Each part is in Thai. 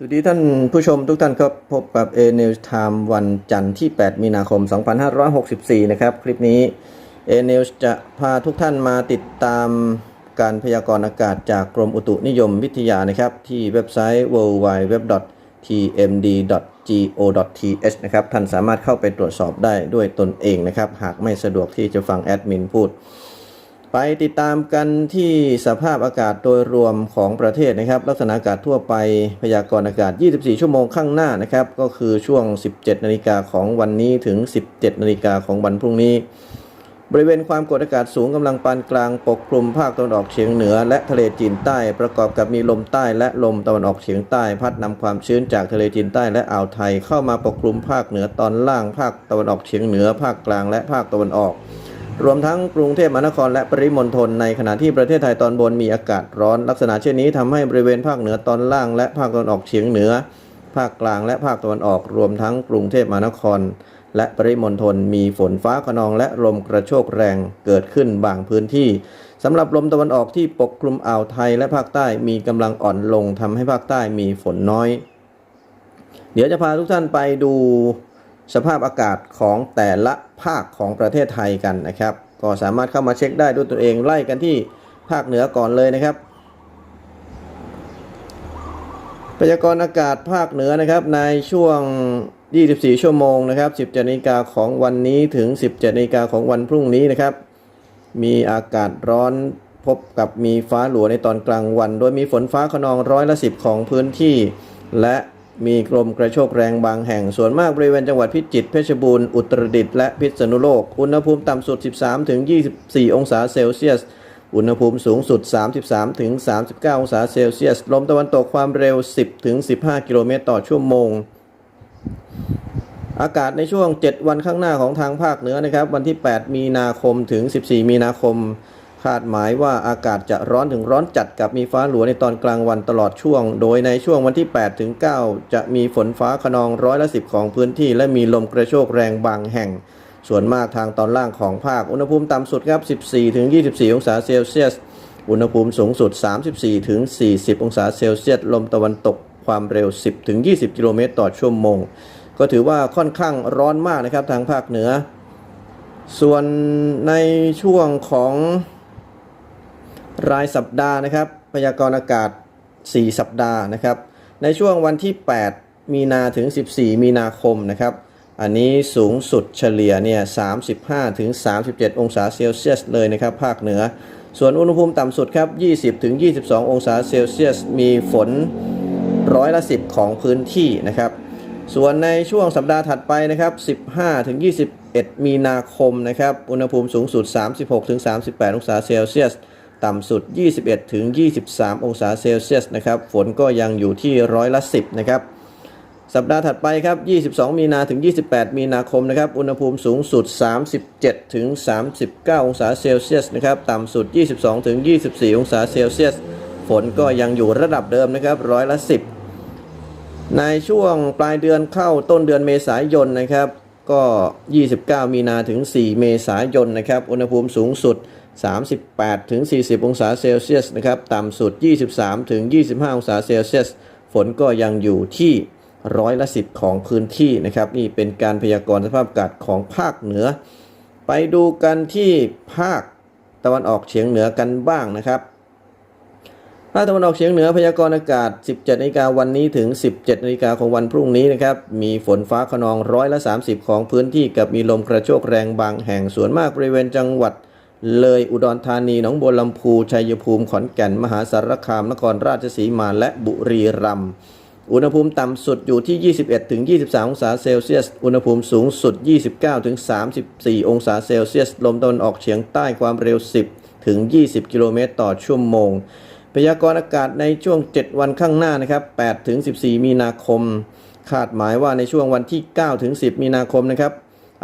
สวัสดีท่านผู้ชมทุกท่านครับ พบกับ A News Time วันจันทร์ที่ 8 มีนาคม 2564 นะครับ คลิปนี้ A News จะพาทุกท่านมาติดตามการพยากรณ์อากาศจากกรมอุตุนิยมวิทยานะครับ ที่เว็บไซต์ www.tmd.go.th นะครับ ท่านสามารถเข้าไปตรวจสอบได้ด้วยตนเองนะครับ หากไม่สะดวกที่จะฟังแอดมินพูด ไปติดตามกันที่สภาพอากาศโดยรวมของประเทศนะครับ ลักษณะอากาศทั่วไปพยากรณ์อากาศ 24 ชั่วโมงข้างหน้านะครับ ก็คือช่วง 17 นาฬิกาของวันนี้ถึง 17 นาฬิกาของวันพรุ่งนี้ บริเวณความกดอากาศสูงกำลังปานกลางปกคลุมภาคตะวันออกเฉียงเหนือ และทะเลจีนใต้ ประกอบกับมีลมใต้และลมตะวันออกเฉียงใต้ พัดนำความชื้นจากทะเลจีนใต้และอ่าวไทยเข้ามาปกคลุมภาคเหนือตอนล่างภาคตะวันออกเฉียงเหนือ ภาคกลางและภาคตะวันออก รวมทั้งกรุงเทพมหานครและปริมณฑลในขณะที่ประเทศไทยตอนบนมีอากาศร้อน ลักษณะเช่นนี้ทำให้บริเวณภาคเหนือตอนล่างและภาคตะวันออกเฉียงเหนือ ภาคกลางและภาคตะวันออกรวมทั้งกรุงเทพมหานคร และปริมณฑลมีฝนฟ้าขนองและลมกระโชกแรงเกิดขึ้นบางพื้นที่สำหรับลมตะวันออกที่ปกคลุมอ่าวไทยและภาคใต้มีกำลังอ่อนลงทำให้ภาคใต้มีฝนน้อย เดี๋ยวจะพาทุกท่านไปดู สภาพอากาศของแต่ละภาคของประเทศไทยกันนะครับ ก็สามารถเข้ามาเช็คได้ด้วยตัวเองไล่กันที่ภาคเหนือก่อนเลยนะครับพยากรณ์อากาศภาคเหนือนะครับในช่วง 24 ชั่วโมงนะครับ 17นาฬิกาของวันนี้ถึง 17นาฬิกาของวันพรุ่งนี้นะครับ มีอากาศร้อนพบกับมีฟ้าหลัวในตอนกลางวัน โดยมีฝนฟ้าขนองร้อยละสิบของพื้นที่ และ มีลมกระโชกแรงบางแห่ง ส่วนมากบริเวณจังหวัดพิจิตรเพชรบูรณ์อุตรดิตถ์และพิษณุโลก อุณหภูมิต่ำสุด 13ถึง24 องศาเซลเซียส อุณหภูมิสูงสุด 33ถึง39 องศาเซลเซียส ลมตะวันตกความเร็ว 10ถึง15 กิโลเมตรต่อชั่วโมง อากาศในช่วง 7 วันข้างหน้าของทางภาคเหนือนะครับ วันที่ 8 มีนาคมถึง 14 มีนาคม คาดหมายว่าอากาศจะร้อนถึงร้อนจัดกับมีฟ้าหลัวในตอนกลางวันตลอดช่วง โดยในช่วงวันที่ 8 ถึง 9 จะมีฝนฟ้าขนองร้อยละ10ของพื้นที่ และมีลมกระโชกแรงบางแห่ง ส่วนมากทางตอนล่างของภาค อุณหภูมิต่ำสุดครับ 14 ถึง 24 องศาเซลเซียส อุณหภูมิสูงสุด 34 ถึง 40 องศาเซลเซียส ลมตะวันตกความเร็ว 10 ถึง 20 กิโลเมตรต่อชั่วโมง ก็ถือว่าค่อนข้างร้อนมากนะครับทางภาคเหนือ ส่วนในช่วงของ รายสัปดาห์นะครับ พยากรณ์อากาศ 4 สัปดาห์นะครับ ในช่วงวันที่ 8 มีนาถึง 14 มีนาคมนะครับ อันนี้สูงสุดเฉลี่ยเนี่ย35ถึง37 องศาเซลเซียสเลยนะครับ ภาคเหนือ ส่วนอุณหภูมิต่ำสุดครับ 20ถึง22 องศาเซลเซียส มีฝนร้อยละ 10 ของพื้นที่นะครับ ส่วนในช่วงสัปดาห์ถัดไปนะครับ 15ถึง21 มีนาคมนะครับ อุณหภูมิสูงสุด 36ถึง38 องศาเซลเซียส ต่ำสุด 21ถึง23 องศาเซลเซียสนะครับฝนก็ยังอยู่ที่ร้อยละ 10 นะครับ สัปดาห์ถัดไปครับ 22 มีนาถึง 28 มีนาคมนะครับอุณหภูมิสูงสุด 37ถึง39 องศาเซลเซียสนะครับต่ำสุด 22ถึง24 องศาเซลเซียสฝนก็ยังอยู่ระดับเดิมนะครับร้อยละ 10 ในช่วงปลายเดือนเข้าต้นเดือนเมษายนนะครับก็ 29 มีนาถึง 4 เมษายนนะครับ อุณหภูมิสูงสุด 38 ถึง 40 องศาเซลเซียสนะครับต่ำสุด 23 ถึง 25 องศาเซลเซียส ฝนก็ยังอยู่ที่ร้อยละ 10 ของพื้นที่นะครับนี่เป็นการพยากรณ์สภาพอากาศของภาคเหนือ ไปดูกันที่ภาคตะวันออกเฉียงเหนือกันบ้างนะครับภาคตะวันออกเฉียงเหนือพยากรณ์อากาศ 17นาฬิกาวันนี้ถึง 17นาฬิกาของวันพรุ่งนี้นะครับ มีฝนฟ้าขนองร้อยละ 30 ของพื้นที่กับมีลมกระโชกแรงบางแห่งส่วนมากบริเวณจังหวัด เลยอุดรธานีหนองบัวลำพูชัยภูมิขอนแก่น มหาสารคาม นครราชสีมาและบุรีรัมย์อุณหภูมิต่ำสุดอยู่ที่ 21-23 องศาเซลเซียส อุณหภูมิสูงสุด 29-34 องศาเซลเซียส ลมตะวันออกเฉียงใต้ความเร็ว 10-20 กิโลเมตรต่อชั่วโมง พยากรณ์อากาศในช่วง 7 วันข้างหน้านะครับ8-14 มีนาคม คาดหมายว่าในช่วงวันที่ 9-10 มีนาคมนะครับ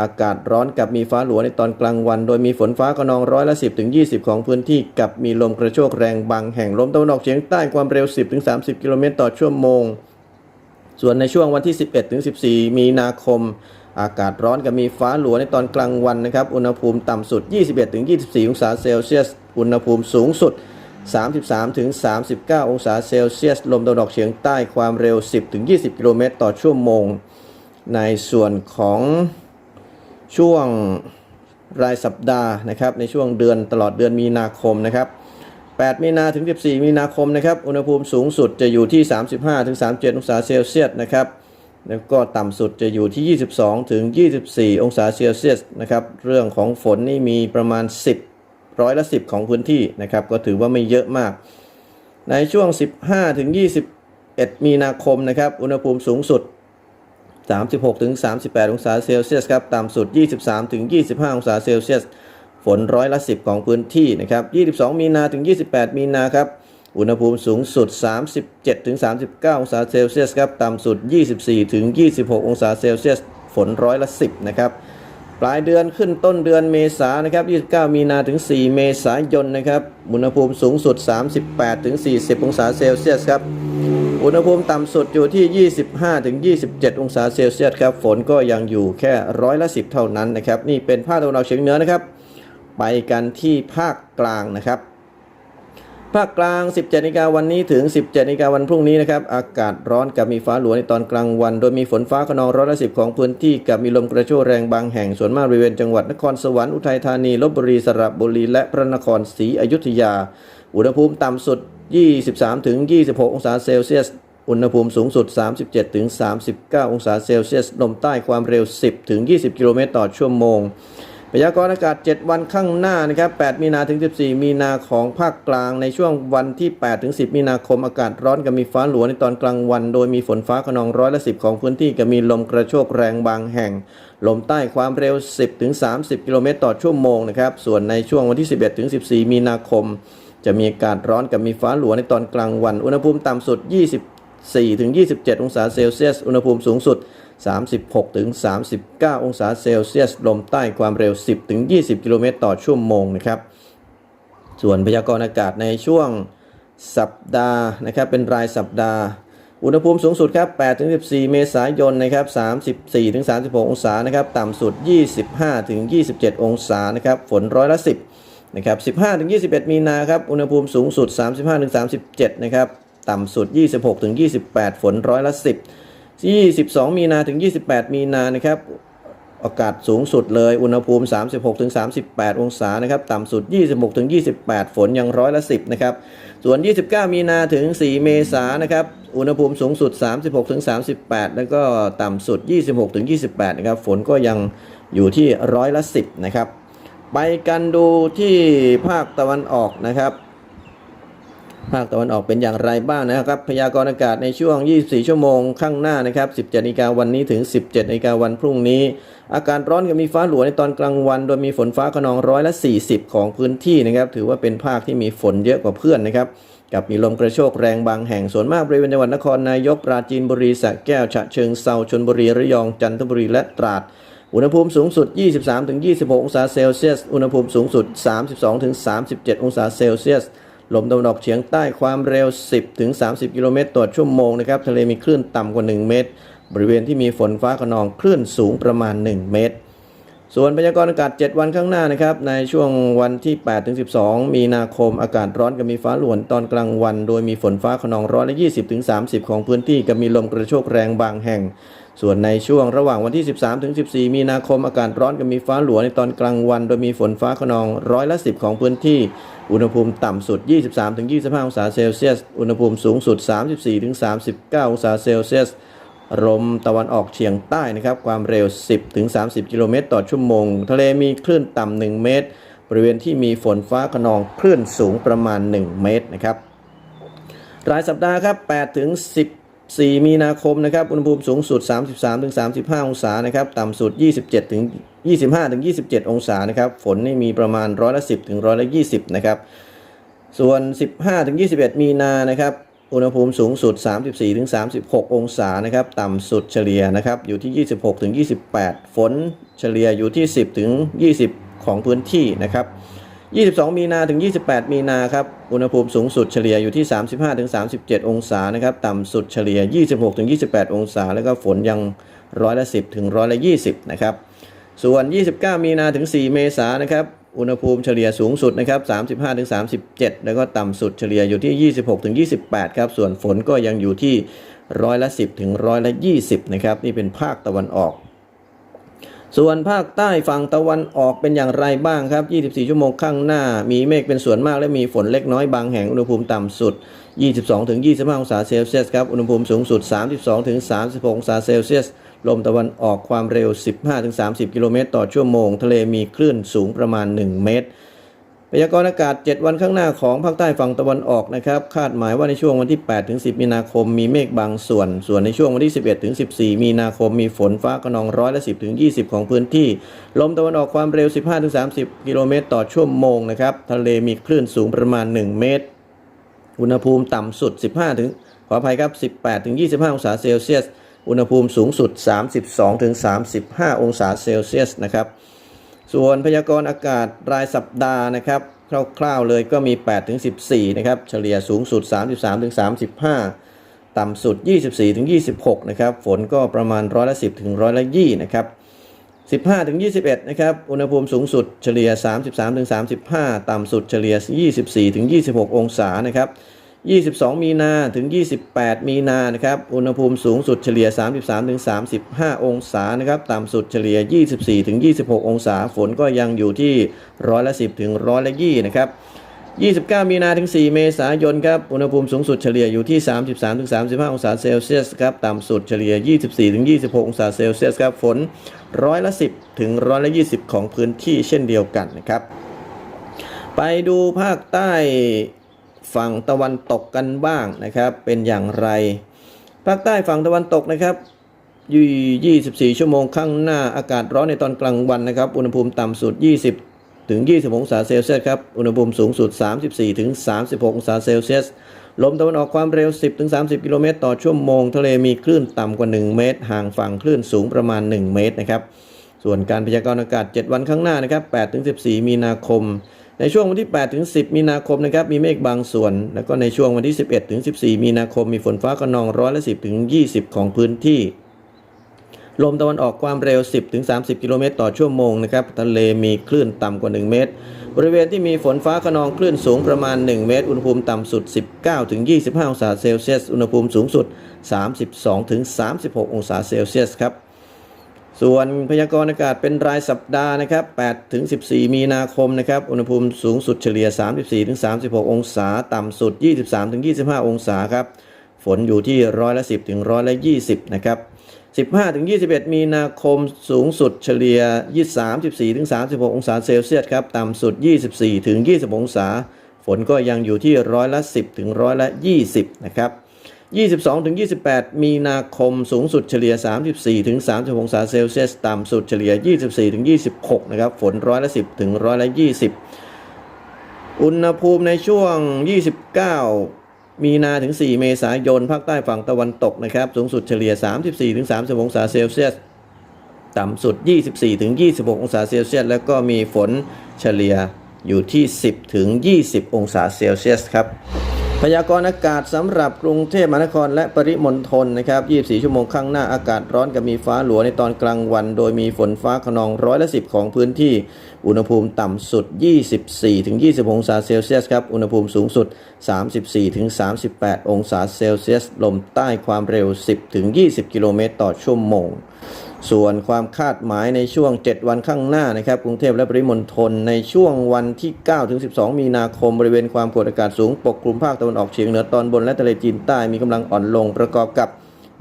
อากาศร้อนกับมีฟ้าหลัวในตอนกลางวัน โดยมีฝนฟ้าขนองร้อยละ 10ถึง20 ของพื้นที่กับมีลมกระโชกแรงบางแห่งลมตะวันออกเฉียงใต้ความเร็ว 10ถึง30 กิโลเมตรต่อชั่วโมง ส่วนในช่วงวันที่ 11ถึง14 มีนาคม อากาศร้อนกับมีฟ้าหลัวในตอนกลางวันนะครับอุณหภูมิต่ำสุด 21ถึง24 องศาเซลเซียส อุณหภูมิสูงสุด 33ถึง39 องศาเซลเซียส ลมตะวันออกเฉียงใต้ความเร็ว 10ถึง20 กิโลเมตรต่อชั่วโมง ในส่วนของ ช่วงรายสัปดาห์นะครับ ในช่วงเดือนตลอดเดือนมีนาคมนะครับ 8 มีนาถึง 14 มีนาคมนะครับ อุณหภูมิสูงสุดจะอยู่ที่ 35ถึง37 องศาเซลเซียสนะครับ แล้วก็ต่ำสุดจะอยู่ที่ 22ถึง24 องศาเซลเซียสนะครับ เรื่องของฝนนี่มีประมาณ 10 ร้อยละ 10 ของพื้นที่นะครับ ก็ถือว่าไม่เยอะมาก ในช่วง 15ถึง21 มีนาคมนะครับ อุณหภูมิสูงสุด 36ถึง38 องศาเซลเซียสครับต่ำสุด 23ถึง25 องศาเซลเซียส ฝนร้อยละ 10 ของพื้นที่นะครับ 22 มีนาถึง 28 มีนาครับ อุณหภูมิสูงสุด 37ถึง39 องศาเซลเซียสครับต่ำสุด 24ถึง26 องศาเซลเซียส ฝนร้อยละ 10 นะครับ ปลายเดือนขึ้นต้นเดือนเมษายนนะครับ29 มีนาถึง 4 เมษายนนะครับ อุณหภูมิสูงสุด 38ถึง40 องศาเซลเซียสครับ อุณหภูมิต่ำสุดอยู่ที่ 25-27 องศาเซลเซียสครับ ฝนก็ยังอยู่แค่ร้อยละ 10 เท่านั้นนะครับ นี่เป็นภาคตะวันออกเฉียงเหนือนะครับ ไปกันที่ภาคกลางนะครับ ภาคกลาง 17นาฬิกาวันนี้ถึง 17นาฬิกาวันพรุ่งนี้นะครับ อากาศร้อนกับมีฟ้าหลวในตอนกลางวัน โดยมีฝนฟ้าขนองร้อยละสิของพื้นที่กับมีลมกระโชกแรงบางแห่ง ส่วนมากบริเวณจังหวัดนครสวรรค์ อุทัยธานี ลบบุรี สระบุรี และพระนครศรีอยุธยา อุณหภูมิต่ำสุด 23 ถึง 26 องศาเซลเซียส อุณหภูมิสูงสุด 37 ถึง 39 องศาเซลเซียส ลมใต้ความเร็ว 10 ถึง 20 กิโลเมตรต่อชั่วโมง พยากรณ์อากาศ 7 วันข้างหน้านะครับ 8 มีนาถึง 14 มีนาของภาคกลาง ในช่วงวันที่ 8 ถึง 10 มีนาคม อากาศร้อนกับมีฟ้าหลวในตอนกลางวัน โดยมีฝนฟ้าขนองร้อยละ 10 ของพื้นที่กับมีลมกระโชกแรงบางแห่ง ลมใต้ความเร็ว 10 ถึง 30 กิโลเมตรต่อชั่วโมงนะครับ ส่วนในช่วงวันที่ 11 ถึง 14 มีนาคม จะมีอากาศร้อนกับมีฟ้าหลวในตอนกลางวัน อุณหภูมิต่ำสุด 24-27 องศาเซลเซียส อุณหภูมิสูงสุด 36-39 องศาเซลเซียส ลมใต้ความเร็ว 10-20 กิโลเมตรต่อชั่วโมงนะครับ ส่วนพยากรณ์อากาศในช่วงสัปดาห์นะครับ เป็นรายสัปดาห์ อุณหภูมิสูงสุดครับ8-14 เมษายนนะครับ 34-36 องศานะครับ ต่ำสุด 25-27 องศานะครับ ฝนร้อยละ 10 นะครับ 15-21 มีนาครับ อุณหภูมิสูงสุด 35-37 นะครับ ต่ำสุด 26-28 ฝนร้อยละ 10 22 มีนาถึง 28 มีนานะครับ อากาศสูงสุดเลย อุณหภูมิ 36-38 องศานะครับ ต่ำสุด 26-28 ฝนยังร้อยละ 10 นะครับ ส่วน 29 มีนาถึง 4 เมษายนนะครับ อุณหภูมิสูงสุด 36-38 แล้วก็ต่ำสุด 26-28 นะครับ ฝนก็ยังอยู่ที่ร้อยละ 10 นะครับ ไปกันดูที่ภาคตะวันออกนะครับ ภาคตะวันออกเป็นอย่างไรบ้างนะครับ พยากรณ์อากาศในช่วง 24 ชั่วโมงข้างหน้านะครับ 17นาฬิกาวันนี้ถึง 17นาฬิกาวันพรุ่งนี้ อากาศร้อนกับมีฟ้าหลวในตอนกลางวัน โดยมีฝนฟ้าขนองร้อยละ 40 ของพื้นที่นะครับ ถือว่าเป็นภาคที่มีฝนเยอะกว่าเพื่อนนะครับกับมีลมกระโชกแรงบางแห่งส่วนมากบริเวณจังหวัดนครนายกปราจีนบุรีสระแก้วฉะเชิงเซาชลบุรีระยองจันทบุรีและตราด อุณหภูมิสูงสุด 23-26 องศาเซลเซียส อุณหภูมิสูงสุด 32-37 องศาเซลเซียส ลมตะวันออกเฉียงใต้ความเร็ว 10-30 กิโลเมตรต่อชั่วโมงนะครับ ทะเลมีคลื่นต่ำกว่า 1 เมตร บริเวณที่มีฝนฟ้าขนองคลื่นสูงประมาณ 1 เมตร ส่วนพยากรณ์อากาศ 7 วันข้างหน้านะครับ ในช่วงวันที่ 8-12 มีนาคม อากาศร้อนกับมีฟ้าหลวนตอนกลางวัน โดยมีฝนฟ้าขนองร้อยละ20-30 ของพื้นที่กับมีลมกระโชกแรงบางแห่ง ส่วนในช่วงระหว่างวันที่ 13ถึง14 มีนาคมอากาศร้อนกับมีฟ้าหลวในตอนกลางวัน โดยมีฝนฟ้าขนองร้อยละ 10 ของพื้นที่ อุณหภูมิต่ำสุด 23ถึง25 องศาเซลเซียส อุณหภูมิสูงสุด 34ถึง39 องศาเซลเซียสลมตะวันออกเฉียงใต้นะครับความเร็ว 10ถึง30 กิโลเมตรต่อชั่วโมง ทะเลมีคลื่นต่ำ 1 เมตร บริเวณที่มีฝนฟ้าขนองคลื่นสูงประมาณ 1 เมตรนะครับรายสัปดาห์ครับ8ถึง 4 มีนาคมนะครับ อุณหภูมิสูงสุด 33ถึง35 องศานะครับ ต่ำสุด 27ถึง25ถึง27 องศานะครับ ฝนนี่มีประมาณร้อยละ 10ถึงร้อยละ 20 นะครับ ส่วน 15ถึง21 มีนานะครับ อุณหภูมิสูงสุด 34ถึง36 องศานะครับ ต่ำสุดเฉลี่ยนะครับ อยู่ที่ 26ถึง28 ฝนเฉลี่ยอยู่ที่ 10ถึง20 ของพื้นที่นะครับ 22 มีนาถึง 28 มีนาครับ อุณหภูมิสูงสุดเฉลี่ยอยู่ที่ 35 ถึง 37 องศานะครับ ต่ำสุดเฉลี่ย 26 ถึง 28 องศา แล้วก็ฝนยังร้อยละ 10 ถึงร้อยละ 20 นะครับ ส่วน 29 มีนาถึง 4 เมษายนนะครับ อุณหภูมิเฉลี่ยสูงสุดนะครับ 35-37 แล้วก็ต่ำสุดเฉลี่ยอยู่ที่ 26-28 ครับ ส่วนฝนก็ยังอยู่ที่ร้อยละ 10 ถึงร้อยละ 20 นะครับ นี่เป็นภาคตะวันออก ส่วนภาคใต้ฝั่งตะวันออกเป็นอย่างไรบ้างครับ 24 ชั่วโมงข้างหน้า มีเมฆเป็นส่วนมากและมีฝนเล็กน้อยบางแห่ง อุณหภูมิต่ำสุด 22-25 องศาเซลเซียสครับ อุณหภูมิสูงสุด 32-36 องศาเซลเซียส ลมตะวันออกความเร็ว 15-30 กิโลเมตรต่อชั่วโมง ทะเลมีคลื่นสูงประมาณ 1 เมตร พยากรณ์อากาศ 7 วันข้างหน้าของภาคใต้ฝั่งตะวันออกนะครับ คาดหมายว่าในช่วงวันที่ 8 ถึง 10 มีนาคมมีเมฆบางส่วน ส่วนในช่วงวันที่ 11 ถึง 14 มีนาคมมีฝนฟ้าขนองร้อยละ 10 ถึง 20 ของพื้นที่ ลมตะวันออกความเร็ว 15 ถึง 30 กิโลเมตรต่อชั่วโมงนะครับ ทะเลมีคลื่นสูงประมาณ 1 เมตร อุณหภูมิต่ำสุด 15 ถึง ขออภัยครับ 18 ถึง 25 องศาเซลเซียส อุณหภูมิสูงสุด 32 ถึง 35 องศาเซลเซียสนะครับ ส่วนพยากรณ์อากาศรายสัปดาห์นะครับ คร่าวๆเลยก็มี 8 ถึง 14 นะครับ เฉลี่ยสูงสุด 33 ถึง 35 ต่ำสุด 24 ถึง 26 นะครับ ฝนก็ประมาณร้อยละ 10 ถึงร้อยละ20นะครับ 15 ถึง 21 นะครับ อุณหภูมิสูงสุดเฉลี่ย 33 ถึง 35 ต่ำสุดเฉลี่ย 24 ถึง 26 องศานะครับ 22 มีนาถึง 28 มีนานะครับ อุณหภูมิสูงสุดเฉลี่ย 33 ถึง 35 องศานะครับ ต่ำสุดเฉลี่ย 24 ถึง 26 องศา ฝนก็ยังอยู่ที่ร้อยละ 10 ถึงร้อยละ20นะครับ 29 มีนาถึง 4 เมษายนครับ อุณหภูมิสูงสุดเฉลี่ยอยู่ที่ 33 ถึง 35 องศาเซลเซียสครับ ต่ำสุดเฉลี่ย 24 ถึง 26 องศาเซลเซียสครับ ฝนร้อยละ 10 ถึงร้อยละ 20 ของพื้นที่เช่นเดียวกันนะครับ ไปดูภาคใต้ ฝั่งตะวันตกกันบ้างนะครับ เป็นอย่างไร ภาคใต้ฝั่งตะวันตกนะครับยี่24 ชั่วโมงข้างหน้าอากาศร้อนในตอนกลางวันนะครับ อุณหภูมิต่ำสุด 20 ถึง 20 องศาเซลเซียสครับ อุณหภูมิสูงสุด 34 ถึง 36 องศาเซลเซียส ลมตะวันออกความเร็ว 10 ถึง 30 กิโลเมตรต่อชั่วโมง ทะเลมีคลื่นต่ำกว่า 1 เมตร ห่างฝั่งคลื่นสูงประมาณ 1 เมตรนะครับ ส่วนการพยากรณ์อากาศ 7 วันข้างหน้านะครับ8ถึง 14 มีนาคม ในช่วงวันที่8ถึง10 มีนาคมนะครับมีเมฆบางส่วน แล้วก็ในช่วงวันที่ 11ถึง14 มีนาคมมีฝนฟ้าขนองร้อยละ10ถึง20 ของพื้นที่ ลมตะวันออกความเร็ว 10ถึง30 กิโลเมตรต่อชั่วโมงนะครับทะเลมีคลื่นต่ำกว่า 1 เมตร บริเวณที่มีฝนฟ้าขนองคลื่นสูงประมาณ 1 เมตร อุณหภูมิต่ำสุด 19ถึง25 องศาเซลเซียส อุณหภูมิสูงสุด 32ถึง36 องศาเซลเซียสครับ ส่วนพยากรณ์อากาศเป็นรายสัปดาห์นะครับ8ถึง 14 มีนาคมนะครับ อุณหภูมิสูงสุดเฉลี่ย 34ถึง36 องศา ต่ำสุด 23ถึง25 องศาครับ ฝนอยู่ที่ร้อยละ 10ถึงร้อยละ20 นะครับ 15ถึง21 มีนาคมสูงสุดเฉลี่ย 23 14ถึง36 องศาเซลเซียสครับ ต่ำสุด 24ถึง20 องศา ฝนก็ยังอยู่ที่ร้อยละ 10ถึงร้อยละ 20 นะครับ 22-28 มีนาคมสูงสุดเฉลี่ย 34ถึง30องศาเซลเซียส ต่ำสุดเฉลี่ย 24-26 นะครับ ฝนร้อยละ 10 ถึงร้อยละ 20 อุณหภูมิในช่วง 29 มีนาถึง 4 เมษายน ภาคใต้ฝั่งตะวันตกนะครับ สูงสุดเฉลี่ย 34-30องศาเซลเซียส ต่ำสุด 24-26 องศาเซลเซียส แล้วก็มีฝนเฉลี่ยอยู่ที่ 10-20 องศาเซลเซียสครับ พยากรณ์อากาศสำหรับกรุงเทพมหานครและปริมณฑลนะครับ 24 ชั่วโมงข้างหน้าอากาศร้อนกับมีฟ้าหลัวในตอนกลางวัน โดยมีฝนฟ้าขนองร้อยละสิบของพื้นที่ อุณหภูมิต่ำสุด 24ถึง20 องศาเซลเซียสครับ อุณหภูมิสูงสุด 34ถึง38 องศาเซลเซียส ลมใต้ความเร็ว 10ถึง20 กิโลเมตรต่อชั่วโมง ส่วนความคาดหมายในช่วง 7 วันข้างหน้านะครับ กรุงเทพและปริมณฑลในช่วงวันที่9ถึง12 มีนาคม บริเวณความกดอากาศสูงปกคลุมภาคตะวันออกเฉียงเหนือตอนบนและทะเลจีนใต้มีกำลังอ่อนลงประกอบกับ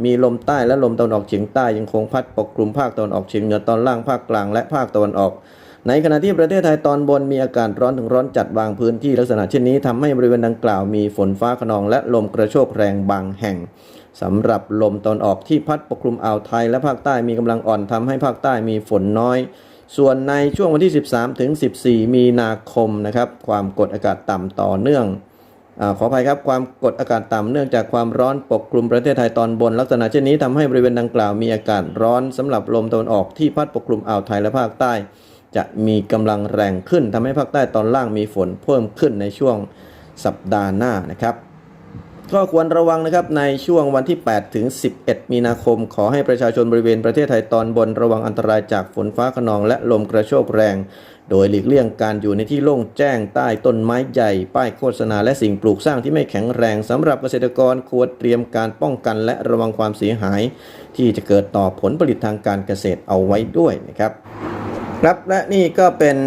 มีลมใต้และลมตะวันออกเฉียงใต้ยังคงพัดปกคลุมภาคตะวันออกเฉียงเหนือตอนล่างภาคกลางและภาคตะวันออก ในขณะที่ประเทศไทยตอนบนมีอากาศร้อนถึงร้อนจัดบางพื้นที่ลักษณะเช่นนี้ทำให้บริเวณดังกล่าวมีฝนฟ้าขนองและลมกระโชกแรงบางแห่งสำหรับลมตอนออกที่พัดปกคลุมอ่าวไทยและภาคใต้มีกำลังอ่อนทำให้ภาคใต้มีฝนน้อย ส่วนในช่วงวันที่ 13 ถึง 14 มีนาคมนะครับ ความกดอากาศต่ำต่อเนื่องอขออภัยครับความกดอากาศต่ำเนื่องจากความร้อนปกคลุมประเทศไทยตอนบน ลักษณะเช่นนี้ทำให้บริเวณดังกล่าวมีอากาศร้อนสำหรับลมตะวันออกที่พัดปกคลุมอ่าวไทยและภาคใต้ จะมีกำลังแรงขึ้นทำให้ภาคใต้ตอนล่างมีฝนเพิ่มขึ้นในช่วงสัปดาห์หน้านะครับก็ควรระวังนะครับในช่วงวันที่ 8 ถึง 11 มีนาคม ขอให้ประชาชนบริเวณประเทศไทยตอนบนระวังอันตรายจากฝนฟ้าขนองและลมกระโชกแรง โดยหลีกเลี่ยงการอยู่ในที่โล่งแจ้งใต้ต้นไม้ใหญ่ ป้ายโฆษณาและสิ่งปลูกสร้างที่ไม่แข็งแรงสำหรับเกษตรกรควรเตรียมการป้องกันและระวังความเสียหาย ที่จะเกิดต่อผลผลิตทางการเกษตรเอาไว้ด้วยนะครับ ครับและนี่ก็เป็น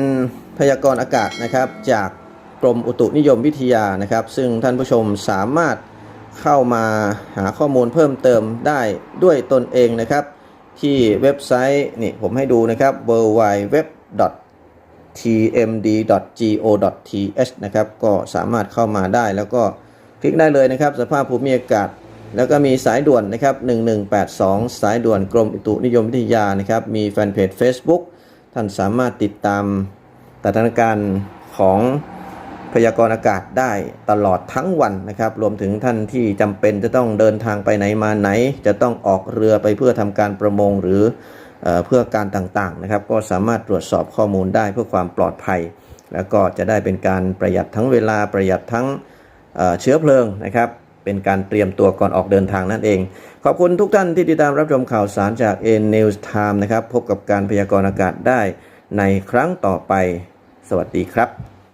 พยากรณ์อากาศนะครับจากกรมอุตุนิยมวิทยานะครับ ซึ่งท่านผู้ชมสามารถเข้ามาหาข้อมูลเพิ่มเติมได้ด้วยตนเองนะครับ ที่เว็บไซต์นี่ผมให้ดูนะครับ w w w tmd.go.th นะครับก็สามารถเข้ามาได้แล้วก็คลิกได้เลยนะครับ สภาพภูมิอากาศ แล้วก็มีสายด่วนนะครับ 1182 สายด่วนกรมอุตุนิยมวิทยานะครับ มีแฟนเพจ Facebook ท่านสามารถติดตามสถานการณ์ของพยากรณ์อากาศได้ตลอดทั้งวันนะครับ รวมถึงท่านที่จำเป็นจะต้องเดินทางไปไหนมาไหน จะต้องออกเรือไปเพื่อทำการประมงหรือเอเพื่อการต่างๆนะครับ ก็สามารถตรวจสอบข้อมูลได้เพื่อความปลอดภัย แล้วก็จะได้เป็นการประหยัดทั้งเวลาประหยัดทั้งเเชื้อเพลิงนะครับ เป็นการเตรียมตัวก่อนออกเดินทางนั่นเอง ขอบคุณทุกท่านที่ติดตามรับชมข่าวสารจาก N News Time นะครับ พบกับการพยากรณ์อากาศได้ในครั้งต่อไป สวัสดีครับ